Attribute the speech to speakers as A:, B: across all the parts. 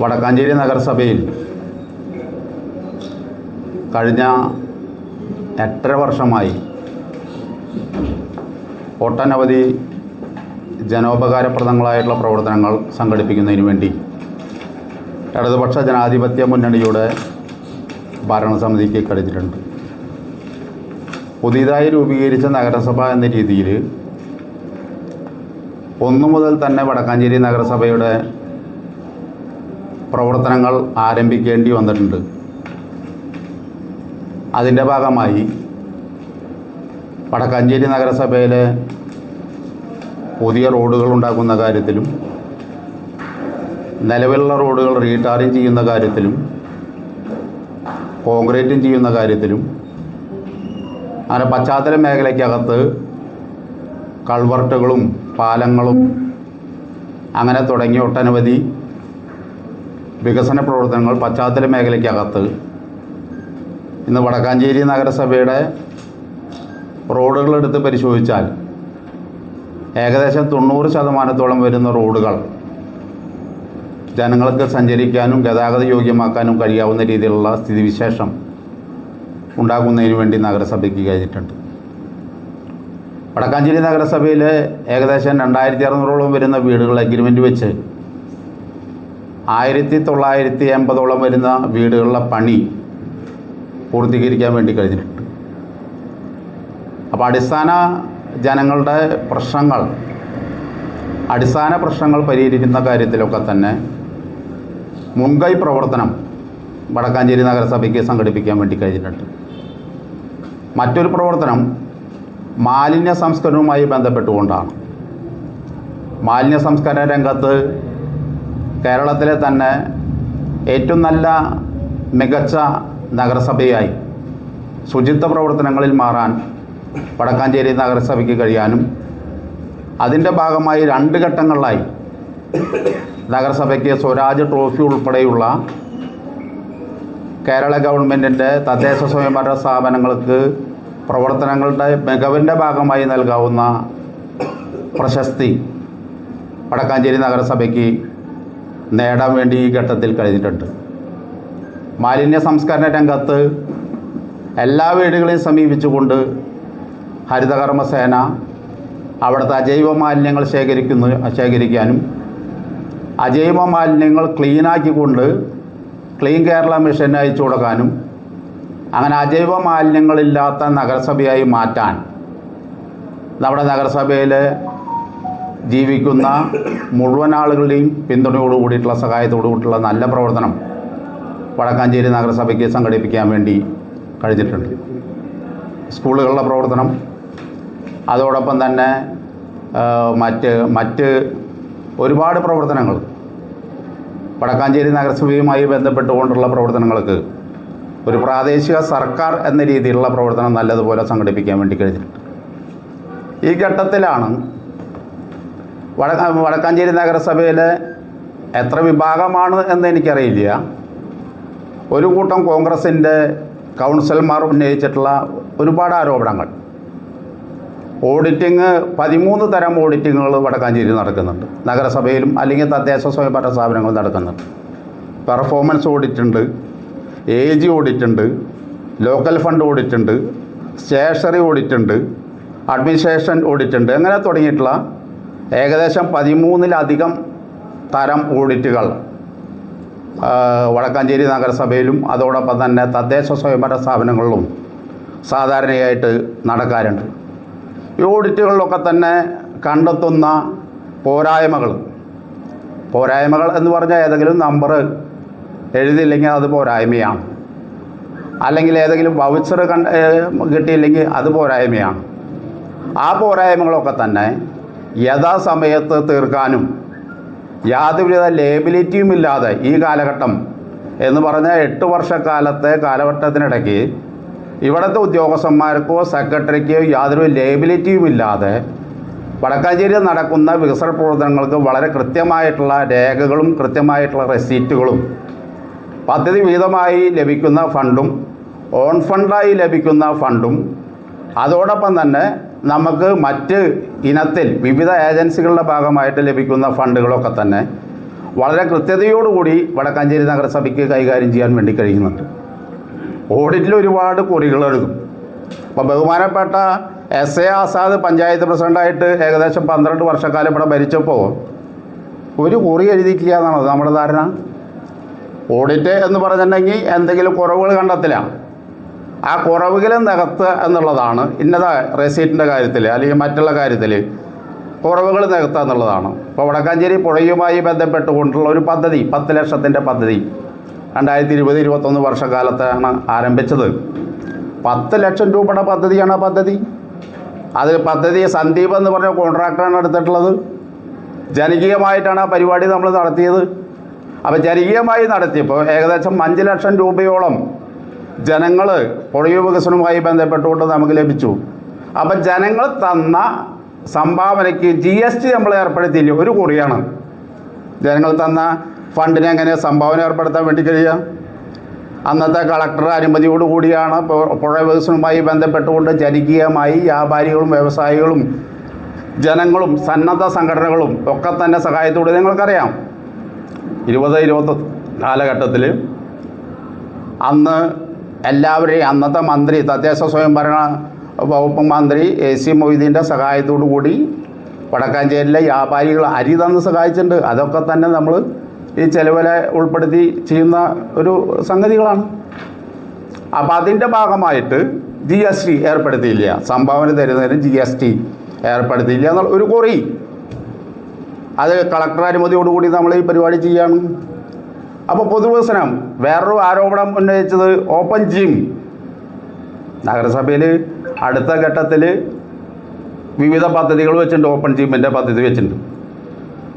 A: വടക്കാഞ്ചേരി നഗരസഭയിൽ കഴിഞ്ഞ എട്ടര വർഷമായി ഒട്ടനവധി ജനോപകാരപ്രദങ്ങളായിട്ടുള്ള പ്രവർത്തനങ്ങൾ സംഘടിപ്പിക്കുന്നതിന് വേണ്ടി ഇടതുപക്ഷ ജനാധിപത്യ മുന്നണിയുടെ ഭരണസമിതിക്ക് കഴിഞ്ഞിട്ടുണ്ട് പുതിയതായി രൂപീകരിച്ച നഗരസഭ എന്ന രീതിയിൽ ഒന്നു മുതൽ തന്നെ വടക്കാഞ്ചേരി നഗരസഭയുടെ പ്രവർത്തനങ്ങൾ ആരംഭിക്കേണ്ടി വന്നിട്ടുണ്ട്. അതിന്റെ ഭാഗമായി വടക്കാഞ്ചേരി നഗരസഭയിലെ പുതിയ റോഡുകൾ ഉണ്ടാക്കുന്ന കാര്യത്തിലും നിലവിലുള്ള റോഡുകൾ റീടാറിങ് ചെയ്യുന്ന കാര്യത്തിലും കോൺക്രീറ്റും ചെയ്യുന്ന കാര്യത്തിലും അങ്ങനെ പശ്ചാത്തല മേഖലയ്ക്കകത്ത് കൾവർട്ടുകളും പാലങ്ങളും അങ്ങനെ തുടങ്ങിയ ഒട്ടനവധി വികസന പ്രവർത്തനങ്ങൾ പശ്ചാത്തല മേഖലയ്ക്കകത്ത് ഇന്ന് വടക്കാഞ്ചേരി നഗരസഭയുടെ റോഡുകളെടുത്ത് പരിശോധിച്ചാൽ ഏകദേശം തൊണ്ണൂറ് ശതമാനത്തോളം വരുന്ന റോഡുകൾ ജനങ്ങൾക്ക് സഞ്ചരിക്കാനും ഗതാഗത യോഗ്യമാക്കാനും കഴിയാവുന്ന രീതിയിലുള്ള സ്ഥിതിവിശേഷം ഉണ്ടാക്കുന്നതിന് വേണ്ടി നഗരസഭയ്ക്ക് കഴിഞ്ഞിട്ടുണ്ട്. വടക്കാഞ്ചേരി നഗരസഭയിലെ ഏകദേശം രണ്ടായിരത്തി അറുന്നൂറോളം വരുന്ന വീടുകൾ അഗ്രിമെന്റ് വെച്ച് ആയിരത്തി തൊള്ളായിരത്തി എൺപതോളം വരുന്ന വീടുകളിലെ പണി പൂർത്തീകരിക്കാൻ വേണ്ടി കഴിഞ്ഞിട്ടുണ്ട്. അപ്പോൾ അടിസ്ഥാന ജനങ്ങളുടെ പ്രശ്നങ്ങൾ അടിസ്ഥാന പ്രശ്നങ്ങൾ പരിഹരിക്കുന്ന കാര്യത്തിലൊക്കെ തന്നെ മുൻകൈ പ്രവർത്തനം വടക്കാഞ്ചേരി നഗരസഭയ്ക്ക് സംഘടിപ്പിക്കാൻ വേണ്ടി കഴിഞ്ഞിട്ടുണ്ട്. മറ്റൊരു പ്രവർത്തനം മാലിന്യ സംസ്കരണവുമായി ബന്ധപ്പെട്ടുകൊണ്ടാണ്. മാലിന്യ സംസ്കരണ രംഗത്ത് കേരളത്തിലെ തന്നെ ഏറ്റവും നല്ല മികച്ച നഗരസഭയായി ശുചിത്വ പ്രവർത്തനങ്ങളിൽ മാറാൻ വടക്കാഞ്ചേരി നഗരസഭയ്ക്ക് കഴിയാനും അതിന്റെ ഭാഗമായി രണ്ട് ഘട്ടങ്ങളിലായി നഗരസഭയ്ക്ക് സ്വരാജ് ട്രോഫി ഉൾപ്പെടെയുള്ള കേരള ഗവൺമെന്റിന്റെ തദ്ദേശ സ്വയംഭരണ സ്ഥാപനങ്ങൾക്ക് പ്രവർത്തനങ്ങളുടെ മികവിന്റെ ഭാഗമായി നൽകാവുന്ന പ്രശസ്തി വടക്കാഞ്ചേരി നഗരസഭയ്ക്ക് നേടാൻ വേണ്ടി ഈ ഘട്ടത്തിൽ കഴിഞ്ഞിട്ടുണ്ട്. മാലിന്യ സംസ്കരണ രംഗത്ത് എല്ലാ വീടുകളെയും സമീപിച്ചുകൊണ്ട് ഹരിതകർമ്മസേന അവിടുത്തെ അജൈവ മാലിന്യങ്ങൾ ശേഖരിക്കുന്ന ശേഖരിക്കാനും അജൈവ മാലിന്യങ്ങൾ ക്ലീനാക്കിക്കൊണ്ട് ക്ലീൻ കേരള മിഷൻ അയച്ചു കൊടുക്കാനും അങ്ങനെ അജൈവ മാലിന്യങ്ങളില്ലാത്ത നഗരസഭയായി മാറ്റാൻ. നമ്മുടെ നഗരസഭയിൽ ജീവിക്കുന്ന മുഴുവൻ ആളുകളുടെയും പിന്തുണയോട് കൂടിയിട്ടുള്ള സഹായത്തോടു കൂടിയിട്ടുള്ള നല്ല പ്രവർത്തനം വടക്കാഞ്ചേരി നഗരസഭയ്ക്ക് സംഘടിപ്പിക്കാൻ വേണ്ടി കഴിഞ്ഞിട്ടുണ്ട്. സ്കൂളുകളുടെ പ്രവർത്തനം അതോടൊപ്പം തന്നെ മറ്റ് മറ്റ് ഒരുപാട് പ്രവർത്തനങ്ങൾ വടക്കാഞ്ചേരി നഗരസഭയുമായി ബന്ധപ്പെട്ടുകൊണ്ടുള്ള പ്രവർത്തനങ്ങൾക്ക് ഒരു പ്രാദേശിക സർക്കാർ എന്ന രീതിയിലുള്ള പ്രവർത്തനം നല്ലതുപോലെ സംഘടിപ്പിക്കാൻ വേണ്ടി കഴിഞ്ഞിട്ടുണ്ട്. ഈ ഘട്ടത്തിലാണ് വട വടക്കാഞ്ചേരി നഗരസഭയിലെ എത്ര വിഭാഗമാണ് എന്ന് എനിക്കറിയില്ല. ഒരു കൂട്ടം കോൺഗ്രസിന്റെ കൗൺസിലർമാർ ഉന്നയിച്ചിട്ടുള്ള ഒരുപാട് ആരോപണങ്ങൾ. ഓഡിറ്റിങ് പതിമൂന്ന് തരം ഓഡിറ്റിങ്ങുകൾ വടക്കാഞ്ചേരി നടക്കുന്നുണ്ട്. നഗരസഭയിലും അല്ലെങ്കിൽ തദ്ദേശ സ്വയംഭരണ സ്ഥാപനങ്ങൾ നടക്കുന്നുണ്ട്. പെർഫോമൻസ് ഓഡിറ്റ് ഉണ്ട് ഏജ് ഓഡിറ്റ് ഉണ്ട് ലോക്കൽ ഫണ്ട് ഓഡിറ്റ് ഉണ്ട് സ്റ്റേഷനറി ഓഡിറ്റ് ഉണ്ട് അഡ്മിനിസ്ട്രേഷൻ ഓഡിറ്റ് ഉണ്ട് അങ്ങനെ തുടങ്ങിയിട്ടുള്ള ഏകദേശം പതിമൂന്നിലധികം തരം ഓഡിറ്റുകൾ വടക്കാഞ്ചേരി നഗരസഭയിലും അതോടൊപ്പം തന്നെ തദ്ദേശ സ്വയംഭരണ സ്ഥാപനങ്ങളിലും സാധാരണയായിട്ട് നടക്കാറുണ്ട്. ഈ ഓഡിറ്റുകളിലൊക്കെ തന്നെ കണ്ടെത്തുന്ന പോരായ്മകൾ പോരായ്മകൾ എന്ന് പറഞ്ഞാൽ ഏതെങ്കിലും നമ്പർ എഴുതിയില്ലെങ്കിൽ അത് പോരായ്മയാണ്. അല്ലെങ്കിൽ ഏതെങ്കിലും വൗച്ചർ കണ്ട് കിട്ടിയില്ലെങ്കിൽ അത് പോരായ്മയാണ്. ആ പോരായ്മകളൊക്കെ തന്നെ യഥാസമയത്ത് തീർക്കാനും യാതൊരുവിധ ലേബിലിറ്റിയും ഇല്ലാതെ ഈ കാലഘട്ടം എന്ന് പറഞ്ഞാൽ എട്ട് വർഷക്കാലത്തെ കാലഘട്ടത്തിനിടയ്ക്ക് ഇവിടുത്തെ ഉദ്യോഗസ്ഥന്മാർക്കോ സെക്രട്ടറിക്കോ യാതൊരു ലേബിലിറ്റിയും ഇല്ലാതെ വടക്കാഞ്ചേരിയിൽ നടക്കുന്ന വികസന പ്രവർത്തനങ്ങൾക്ക് വളരെ കൃത്യമായിട്ടുള്ള രേഖകളും കൃത്യമായിട്ടുള്ള റെസീറ്റുകളും പദ്ധതി വിഹിതമായി ലഭിക്കുന്ന ഫണ്ടും ഓൺ ഫണ്ടായി ലഭിക്കുന്ന ഫണ്ടും അതോടൊപ്പം തന്നെ നമുക്ക് മറ്റ് ഇനത്തിൽ വിവിധ ഏജൻസികളുടെ ഭാഗമായിട്ട് ലഭിക്കുന്ന ഫണ്ടുകളൊക്കെ തന്നെ വളരെ കൃത്യതയോടുകൂടി വടക്കാഞ്ചേരി നഗരസഭയ്ക്ക് കൈകാര്യം ചെയ്യാൻ വേണ്ടി കഴിയുന്നുണ്ട്. ഓഡിറ്റിൽ ഒരുപാട് കുറികൾ എഴുതും. അപ്പോൾ ബഹുമാനപ്പെട്ട എസ് എ ആസാദ് പഞ്ചായത്ത് പ്രസിഡന്റായിട്ട് ഏകദേശം പന്ത്രണ്ട് വർഷക്കാലം ഇവിടെ ഭരിച്ചപ്പോൾ ഒരു കുറി എഴുതിയിട്ടില്ല എന്നാണോ നമ്മുടെ ധാരണ? ഓഡിറ്റ് എന്ന് പറഞ്ഞിട്ടുണ്ടെങ്കിൽ എന്തെങ്കിലും കുറവുകൾ കണ്ടെത്തില്ല ആ കുറവുകളെ നികത്തുക എന്നുള്ളതാണ് ഇന്നതാ റെസീറ്റിന്റെ കാര്യത്തിൽ അല്ലെങ്കിൽ മറ്റുള്ള കാര്യത്തിൽ കുറവുകൾ നികത്തുക എന്നുള്ളതാണ്. ഇപ്പോൾ വടക്കാഞ്ചേരി പുഴയുമായി ബന്ധപ്പെട്ടുകൊണ്ടുള്ള ഒരു പദ്ധതി പത്ത് ലക്ഷത്തിന്റെ പദ്ധതി രണ്ടായിരത്തി ഇരുപത് ഇരുപത്തൊന്ന് വർഷക്കാലത്താണ് ആരംഭിച്ചത്. പത്ത് ലക്ഷം രൂപയുടെ പദ്ധതിയാണ് ആ പദ്ധതി. അത് പദ്ധതി സന്ദീപ് എന്ന് പറഞ്ഞ കോൺട്രാക്ടറാണ് എടുത്തിട്ടുള്ളത്. ജനകീയമായിട്ടാണ് ആ പരിപാടി നമ്മൾ നടത്തിയത്. അപ്പോൾ ജനകീയമായി നടത്തിയപ്പോൾ ഏകദേശം അഞ്ച് ലക്ഷം രൂപയോളം ജനങ്ങൾ പുഴയോ വികസനവുമായി ബന്ധപ്പെട്ടുകൊണ്ട് നമുക്ക് ലഭിച്ചു. അപ്പം ജനങ്ങൾ തന്ന സംഭാവനയ്ക്ക് ജി എസ് ടി നമ്മൾ ഏർപ്പെടുത്തിയില്ല? ഒരു കുറിയാണ്. ജനങ്ങൾ തന്ന ഫണ്ടിനെ എങ്ങനെ സംഭാവന ഏർപ്പെടുത്താൻ വേണ്ടി കഴിയുക? അന്നത്തെ കളക്ടർ അനുമതിയോടുകൂടിയാണ് കൂടിയാണ് പുഴ വികസനവുമായി ബന്ധപ്പെട്ടുകൊണ്ട് ജനകീയമായി വ്യാപാരികളും വ്യവസായികളും ജനങ്ങളും സന്നദ്ധ സംഘടനകളും ഒക്കെ തന്നെ സഹായത്തോടെ നിങ്ങൾക്കറിയാം. ഇരുപത് ഇരുപത്തി കാലഘട്ടത്തിൽ അന്ന് എല്ലാവരെയും അന്നത്തെ മന്ത്രി തദ്ദേശ സ്വയംഭരണ വകുപ്പ് മന്ത്രി എ സി മൊയ്തീന്റെ സഹായത്തോടു കൂടി വടക്കാഞ്ചേരിയിലെ വ്യാപാരികൾ അരി തന്ന് സഹായിച്ചിട്ടുണ്ട്. അതൊക്കെ തന്നെ നമ്മൾ ഈ ചെലവിലെ ഉൾപ്പെടുത്തി ചെയ്യുന്ന ഒരു സംഗതികളാണ്. അപ്പോൾ അതിന്റെ ഭാഗമായിട്ട് ജി എസ് ടി ഏർപ്പെടുത്തിയില്ല. സംഭാവന തരുന്നതിന് ജി എസ് ടി ഏർപ്പെടുത്തിയില്ല എന്നുള്ള ഒരു കുറി. അത് കളക്ടർ അനുമതിയോടുകൂടി നമ്മൾ ഈ പരിപാടി ചെയ്യാണ്. അപ്പോൾ പൊതുവികസനം വേറൊരു ആരോപണം ഉന്നയിച്ചത് ഓപ്പൺ ജിം. നഗരസഭയിൽ അടുത്ത ഘട്ടത്തിൽ വിവിധ പദ്ധതികൾ വെച്ചിട്ടുണ്ട് ഓപ്പൺ ജിമ്മിന്റെ പദ്ധതി വെച്ചിട്ടുണ്ട്.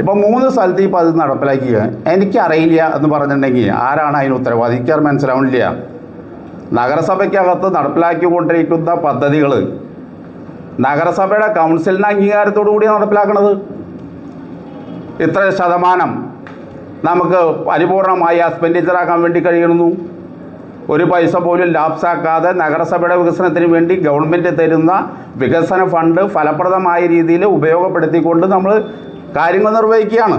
A: ഇപ്പം മൂന്ന് സ്ഥലത്ത് ഈ പദ്ധതി നടപ്പിലാക്കുക എനിക്കറിയില്ല എന്ന് പറഞ്ഞിട്ടുണ്ടെങ്കിൽ ആരാണ് അതിന് ഉത്തരവാദി? എനിക്കത് മനസ്സിലാവുന്നില്ല. നഗരസഭയ്ക്കകത്ത് നടപ്പിലാക്കിക്കൊണ്ടിരിക്കുന്ന പദ്ധതികൾ നഗരസഭയുടെ കൗൺസിലിന്റെ അംഗീകാരത്തോടു കൂടിയാണ് നടപ്പിലാക്കുന്നത് ഇത്ര ശതമാനം നമുക്ക് പരിപൂർണമായി എക്സ്പെൻഡിച്ചറാക്കാൻ വേണ്ടി കഴിയുന്നു. ഒരു പൈസ പോലും ലാപ്സാക്കാതെ നഗരസഭയുടെ വികസനത്തിന് വേണ്ടി ഗവൺമെന്റ് തരുന്ന വികസന ഫണ്ട് ഫലപ്രദമായ രീതിയിൽ ഉപയോഗപ്പെടുത്തിക്കൊണ്ട് നമ്മൾ കാര്യങ്ങൾ നിർവഹിക്കുകയാണ്.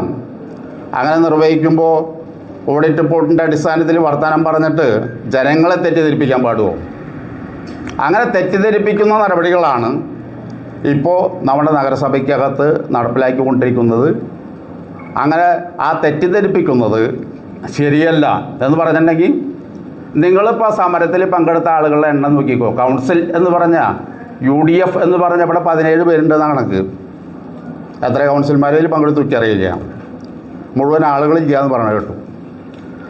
A: അങ്ങനെ നിർവഹിക്കുമ്പോൾ ഓഡിറ്റ് റിപ്പോർട്ടിന്റെ അടിസ്ഥാനത്തിൽ വർത്തമാനം പറഞ്ഞിട്ട് ജനങ്ങളെ തെറ്റിദ്ധരിപ്പിക്കാൻ പാടുമോ അങ്ങനെ തെറ്റിദ്ധരിപ്പിക്കുന്ന നടപടികളാണ് ഇപ്പോൾ നമ്മുടെ നഗരസഭയ്ക്കകത്ത് നടപ്പിലാക്കിക്കൊണ്ടിരിക്കുന്നത്. അങ്ങനെ ആ തെറ്റിദ്ധരിപ്പിക്കുന്നത് ശരിയല്ല എന്ന് പറഞ്ഞിട്ടുണ്ടെങ്കിൽ നിങ്ങളിപ്പോൾ സമരത്തിൽ പങ്കെടുത്ത ആളുകളുടെ എണ്ണം നോക്കിക്കോ. കൗൺസിൽ എന്ന് പറഞ്ഞാൽ യു ഡി എഫ് എന്ന് പറഞ്ഞ ഇവിടെ പതിനേഴ് പേരുണ്ടെന്നാണ് കണക്ക്. എത്ര കൗൺസിൽമാരിൽ പങ്കെടുത്ത് ഉച്ചറിയില്ല മുഴുവൻ ആളുകളില്ല എന്ന് പറഞ്ഞു കേട്ടു.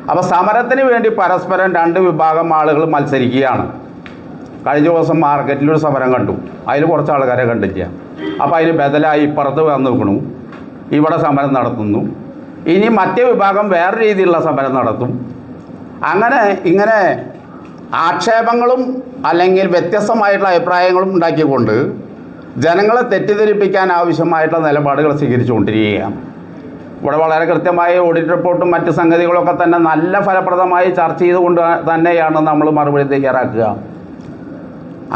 A: അപ്പോൾ സമരത്തിന് വേണ്ടി പരസ്പരം രണ്ട് വിഭാഗം ആളുകൾ മത്സരിക്കുകയാണ്. കഴിഞ്ഞ ദിവസം മാർക്കറ്റിലൊരു സമരം കണ്ടു. അതിൽ കുറച്ച് ആൾക്കാരെ കണ്ടില്ല. അപ്പോൾ അതിന് ബദലായി ഇപ്പുറത്ത് വന്ന് നിൽക്കണു. ഇവിടെ സമരം നടത്തുന്നു. ഇനി മറ്റേ വിഭാഗം വേറെ രീതിയിലുള്ള സമരം നടത്തും. അങ്ങനെ ഇങ്ങനെ ആക്ഷേപങ്ങളും അല്ലെങ്കിൽ വ്യത്യസ്തമായിട്ടുള്ള അഭിപ്രായങ്ങളും ഉണ്ടാക്കിക്കൊണ്ട് ജനങ്ങളെ തെറ്റിദ്ധരിപ്പിക്കാൻ ആവശ്യമായിട്ടുള്ള നിലപാടുകൾ സ്വീകരിച്ചുകൊണ്ടിരിക്കുകയാണ്. ഇവിടെ വളരെ കൃത്യമായ ഓഡിറ്റ് റിപ്പോർട്ടും മറ്റ് സംഗതികളൊക്കെ തന്നെ നല്ല ഫലപ്രദമായി ചർച്ച ചെയ്തുകൊണ്ട് തന്നെയാണ് നമ്മൾ മറുപടി തയ്യാറാക്കുക.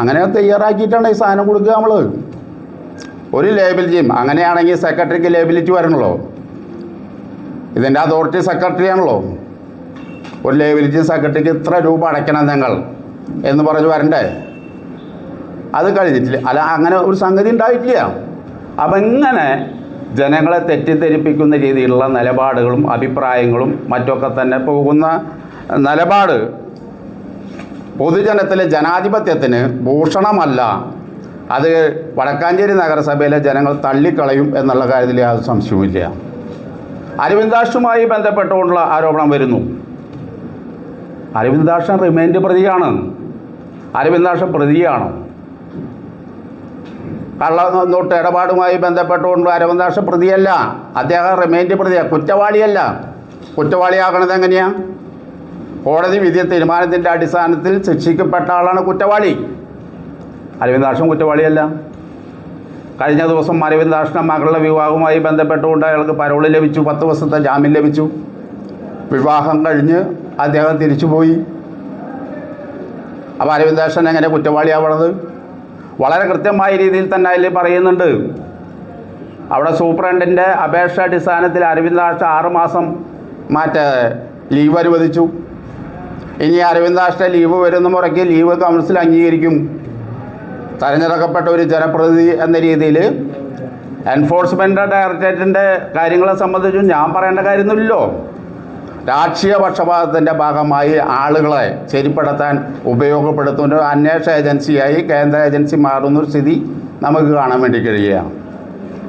A: അങ്ങനെ തയ്യാറാക്കിയിട്ടാണ് ഈ സാധനം കൊടുക്കുക നമ്മൾ ഒരു ലേബൽ ചെയ്യും. അങ്ങനെയാണെങ്കിൽ സെക്രട്ടറിക്ക് ലേബിലിറ്റി വരണല്ലോ. ഇതിന്റെ അതോറിറ്റി സെക്രട്ടറി ആണല്ലോ. ഒരു ലേബിലിറ്റി സെക്രട്ടറിക്ക് ഇത്ര രൂപ അടയ്ക്കണം ഞങ്ങൾ എന്ന് പറഞ്ഞ് വരണ്ടേ? അത് കഴിഞ്ഞിട്ടില്ല. അല്ല അങ്ങനെ ഒരു സംഗതി ഉണ്ടായിട്ടില്ല. അപ്പം ഇങ്ങനെ ജനങ്ങളെ തെറ്റിദ്ധരിപ്പിക്കുന്ന രീതിയിലുള്ള നിലപാടുകളും അഭിപ്രായങ്ങളും മറ്റൊക്കെ തന്നെ പോകുന്ന നിലപാട് പൊതുജനത്തിലെ ജനാധിപത്യത്തിന് ഭൂഷണമല്ല. അത് വടക്കാഞ്ചേരി നഗരസഭയിലെ ജനങ്ങൾ തള്ളിക്കളയും എന്നുള്ള കാര്യത്തിൽ യാതൊരു സംശയവുമില്ല അരവിന്ദാഷുമായി ബന്ധപ്പെട്ടുകൊണ്ടുള്ള ആരോപണം വരുന്നു. അരവിന്ദാഷൻ റിമൈൻഡ് പ്രതിയാണ്. അരവിന്ദാഷൻ പ്രതിയാണ്. കള്ള നോട്ട് ഇടപാടുമായി ബന്ധപ്പെട്ടുകൊണ്ട് അരവിന്ദാഷ പ്രതിയല്ല. അദ്ദേഹം റിമൈൻഡ് പ്രതിയാണ് കുറ്റവാളിയല്ല. കുറ്റവാളിയാകണത് എങ്ങനെയാണ് കോടതി വിധി തീരുമാനത്തിന്റെ അടിസ്ഥാനത്തിൽ ശിക്ഷിക്കപ്പെട്ട ആളാണ് കുറ്റവാളി. അരവിന്ദാക്ഷൻ കുറ്റവാളിയല്ല. കഴിഞ്ഞ ദിവസം അരവിന്ദാക്ഷന്റെ മകളുടെ വിവാഹവുമായി ബന്ധപ്പെട്ടുകൊണ്ട് അയാൾക്ക് പരോൾ ലഭിച്ചു പത്ത് ദിവസത്തെ ജാമ്യം ലഭിച്ചു. വിവാഹം കഴിഞ്ഞ് അദ്ദേഹം തിരിച്ചുപോയി. അപ്പോൾ അരവിന്ദാക്ഷൻ എങ്ങനെ കുറ്റവാളിയാവണത്? വളരെ കൃത്യമായ രീതിയിൽ തന്നെ അതിൽ പറയുന്നുണ്ട്. അവിടെ സൂപ്രണ്ടിന്റെ അപേക്ഷ അടിസ്ഥാനത്തിൽ അരവിന്ദാക്ഷ ആറുമാസം മറ്റേ ലീവ് അനുവദിച്ചു. ഇനി അരവിന്ദാക്ഷ ലീവ് വരുന്ന മുറയ്ക്ക് ലീവ് കൗൺസിൽ അംഗീകരിക്കും. തെരഞ്ഞെടുക്കപ്പെട്ട ഒരു ജനപ്രതിനിധി എന്ന രീതിയിൽ എൻഫോഴ്സ്മെന്റ് ഡയറക്ടറേറ്റിന്റെ കാര്യങ്ങളെ സംബന്ധിച്ചും ഞാൻ പറയേണ്ട കാര്യമൊന്നുമില്ലല്ലോ. രാഷ്ട്രീയ പക്ഷപാതത്തിന്റെ ഭാഗമായി ആളുകളെ ശരിപ്പെടുത്താൻ ഉപയോഗപ്പെടുത്തുന്ന ഒരു അന്വേഷണ ഏജൻസിയായി കേന്ദ്ര ഏജൻസി മാറുന്ന ഒരു സ്ഥിതി നമുക്ക് കാണാൻ വേണ്ടി കഴിയുകയാണ്.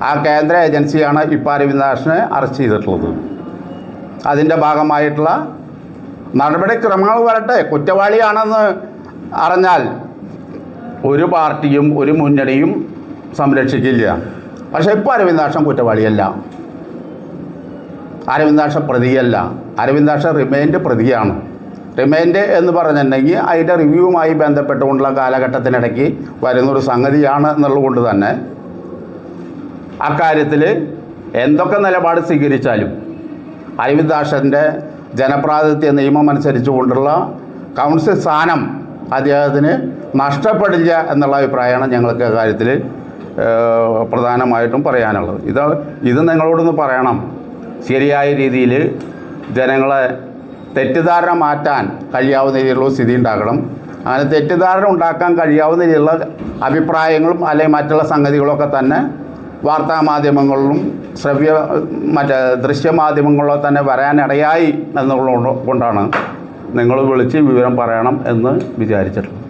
A: ആ കേന്ദ്ര ഏജൻസിയാണ് ഇപ്പോൾ അരവിന്ദാഷിനെ അറസ്റ്റ് ചെയ്തിട്ടുള്ളത്. അതിന്റെ ഭാഗമായിട്ടുള്ള നടപടിക്രമങ്ങൾ വരട്ടെ. കുറ്റവാളിയാണെന്ന് അറിഞ്ഞാൽ ഒരു പാർട്ടിയും ഒരു മുന്നണിയും സംരക്ഷിക്കില്ല. പക്ഷെ ഇപ്പോൾ അരവിന്ദാക്ഷൻ കുറ്റവാളിയല്ല. അരവിന്ദാക്ഷൻ പ്രതിയല്ല. അരവിന്ദാക്ഷൻ റിമൈൻഡ് പ്രതിയാണ്. റിമൈൻഡ് എന്ന് പറഞ്ഞിട്ടുണ്ടെങ്കിൽ അതിന്റെ റിവ്യൂവുമായി ബന്ധപ്പെട്ടുകൊണ്ടുള്ള കാലഘട്ടത്തിനിടയ്ക്ക് വരുന്നൊരു സംഗതിയാണ് എന്നുള്ളതുകൊണ്ട് തന്നെ അക്കാര്യത്തിൽ എന്തൊക്കെ നിലപാട് സ്വീകരിച്ചാലും അരവിന്ദാക്ഷന്റെ ജനപ്രാതിനിധ്യ നിയമം അനുസരിച്ചുകൊണ്ടുള്ള കൗൺസിൽ സ്ഥാനം അദ്ദേഹത്തിന് നഷ്ടപ്പെടില്ല എന്നുള്ള അഭിപ്രായമാണ് ഞങ്ങൾക്ക് കാര്യത്തിൽ പ്രധാനമായിട്ടും പറയാനുള്ളത്. ഇത് ഇത് നിങ്ങളോടൊന്ന് പറയണം. ശരിയായ രീതിയിൽ ജനങ്ങളെ തെറ്റിദ്ധാരണ മാറ്റാൻ കഴിയാവുന്ന രീതിയിലുള്ള സ്ഥിതി ഉണ്ടാക്കണം അങ്ങനെ തെറ്റിദ്ധാരണ ഉണ്ടാക്കാൻ കഴിയാവുന്ന രീതിയിലുള്ള അഭിപ്രായങ്ങളും അല്ലെങ്കിൽ മറ്റുള്ള സംഗതികളൊക്കെ തന്നെ വാർത്താ മാധ്യമങ്ങളിലും ശ്രവ്യ മറ്റേ ദൃശ്യമാധ്യമങ്ങളിലോ തന്നെ വരാനിടയായി എന്നുള്ളത് കൊണ്ടാണ് നിങ്ങൾ വിളിച്ച് വിവരം പറയണം എന്ന് വിചാരിച്ചിട്ടുള്ളത്